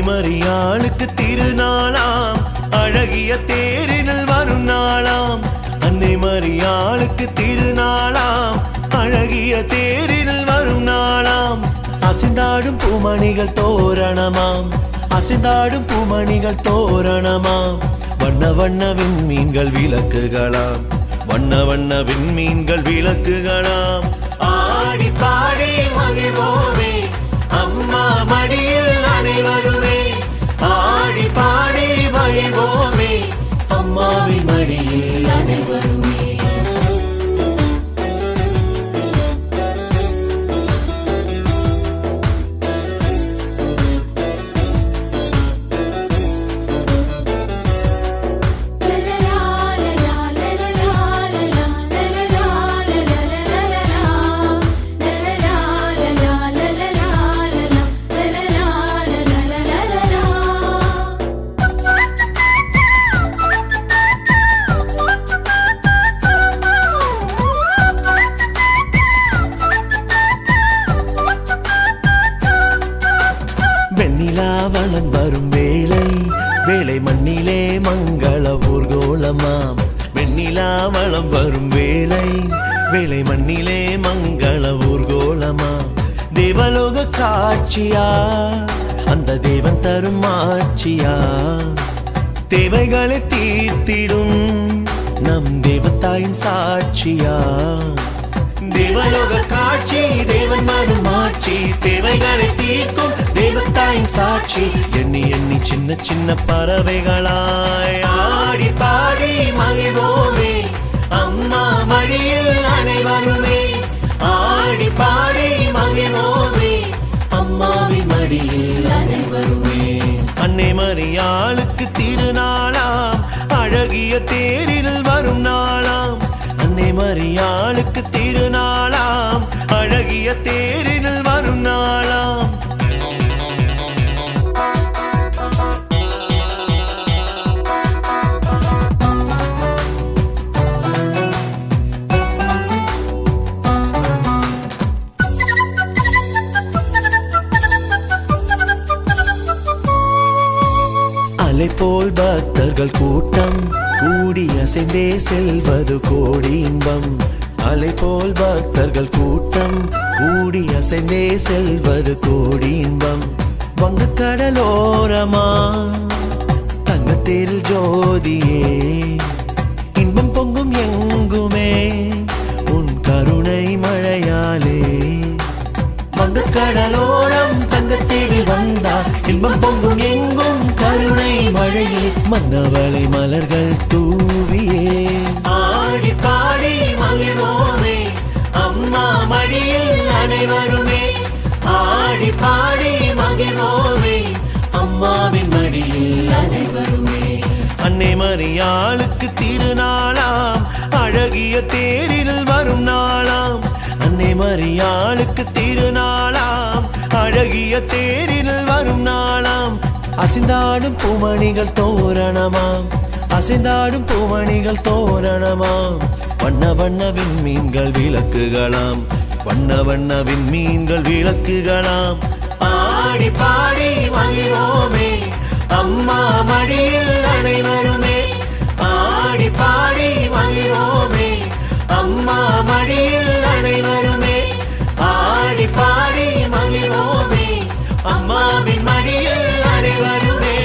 மரியாளுக்கு திருநாளாம். அழகிய தேரினல் வரும் நாளாம். அன்னை மரியாளுக்கு திருநாளாம். அழகிய தேரினல் வரும் நாளாம். அசைந்தாடும் பூமணிகள் தோரணமாம். அசைந்தாடும் பூமணிகள் தோரணமாம். வண்ண வண்ண விண்மீன்கள் விளக்குகளாம். வண்ண வண்ண விண்மீன்கள் விளக்குகளாம். ஆடி பாடி மகிழ்வோமே. அம்மா மடியில் வருமே ஆடி பாடி வழிவோமே. அம்மாவின் மடியில் அனைவருமே. வெண்ணிலா வரும் வேளை. வேளை மண்ணிலே மங்கள ஊர்கோலமாம் வெண்ணிலா வளம் வரும் வேளை. வேளை மண்ணிலே மங்கள ஊர்கோலமாம் தேவலோக காட்சியா? அந்த தேவன் தரும் ஆட்சியா? தேவைகளை தீர்த்திடும் நம் தேவத்தாயின் சாட்சியா? தேவலோக காட்சி தேவன் சாட்சி எண்ணி எண்ணி சின்ன சின்ன பறவைகளாய் ஆடி பாடி மகிழ்வோமே. அம்மா மடியில் அனைவருமே ஆடி பாடி மகிழ்வோமே. அம்மாவின் மடியில் அனைவருமே. அன்னை மரியாளுக்கு திருநாளாம். அழகிய தேரில் வரும் நாளாம். அன்னை மரியாளுக்கு திருநாளாம். அழகிய தேர் போல் பக்தர்கள் கூட்டம் கூடி அசைந்தே செல்வது கோடி இன்பம் அலை போல் பக்தர்கள் கூட்டம் கூடி அசைந்தே செல்வது கோடி இன்பம் வங்க கடலோரமா தங்கத்தேரில் ஜோதியே. மன்னவளை மலர்கள் தூவியே. ஆடி பாடி மகிழ்வோமே. அம்மா மடியில் அனைவருமே. ஆடி பாடி மகிழ்வோமே. அம்மாவின் மடியில் அனைவருமே. அன்னை மரியாளுக்கு திருநாளாம். அழகிய தேரில் வரும் நாளாம். அன்னை மரியாளுக்கு திருநாளாம். அழகிய தேரில் அசைந்தாடும் பூமணிகள் தோரணமாம். அசைந்தாடும் பூமணிகள் தோரணமாம். வண்ண வண்ண விண்மீன்கள் விளக்குகளாம். வண்ண வண்ண விண்மீன்கள் விளக்குகளாம். ஆடி பாடி மகிழ்வோமே. அம்மா மடியில் அனைவருமே. பாடி பாடி மகிழ்வோமே. அம்மா மடியில் அனைவருமே. பாடி பாடி மகிழ்வோமே. மடியில் Everybody, everybody.